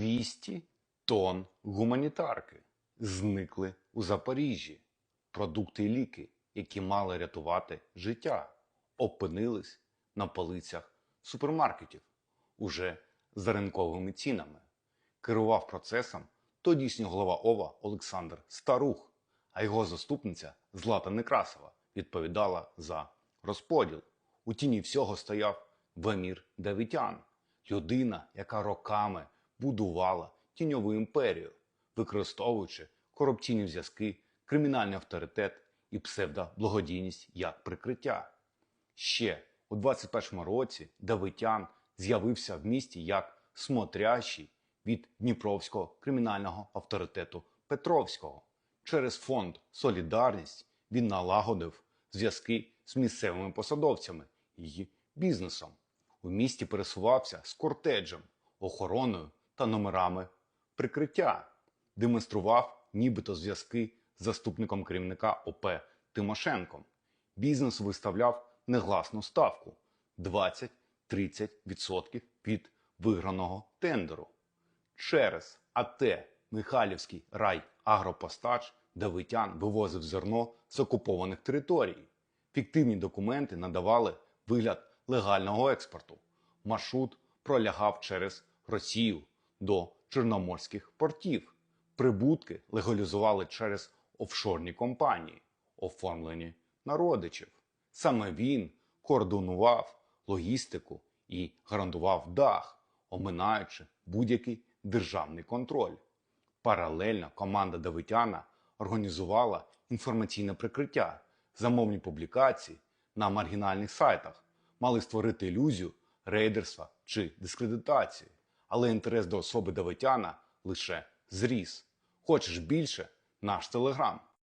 200 тонн гуманітарки зникли у Запоріжжі. Продукти і ліки, які мали рятувати життя, опинились на полицях супермаркетів уже за ринковими цінами. Керував процесом тодішній голова ОВА Олександр Старух, а його заступниця Злата Некрасова відповідала за розподіл. У тіні всього стояв Вамір Давітян, людина, яка роками будувала тіньову імперію, використовуючи корупційні зв'язки, кримінальний авторитет і псевдоблагодійність як прикриття. Ще у 21-му році Давитян з'явився в місті як смотрящий від Дніпровського кримінального авторитету Петровського. Через фонд Солідарність він налагодив зв'язки з місцевими посадовцями і бізнесом. У місті пересувався з кортеджем, охороною та номерами прикриття, демонстрував нібито зв'язки з заступником керівника ОП Тимошенком. Бізнес виставляв негласну ставку 20-30% від виграного тендеру. Через АТ Михайлівський рай Агропостач Давитян вивозив зерно з окупованих територій. Фіктивні документи надавали вигляд легального експорту. Маршрут пролягав через Росію до чорноморських портів. Прибутки легалізували через офшорні компанії, оформлені на родичів. Саме він координував логістику і гарантував дах, оминаючи будь-який державний контроль. Паралельно команда Давитяна організувала інформаційне прикриття, замовні публікації на маргінальних сайтах, мали створити ілюзію рейдерства чи дискредитації. Але інтерес до особи Давитяна лише зріс. Хочеш більше? Наш телеграм.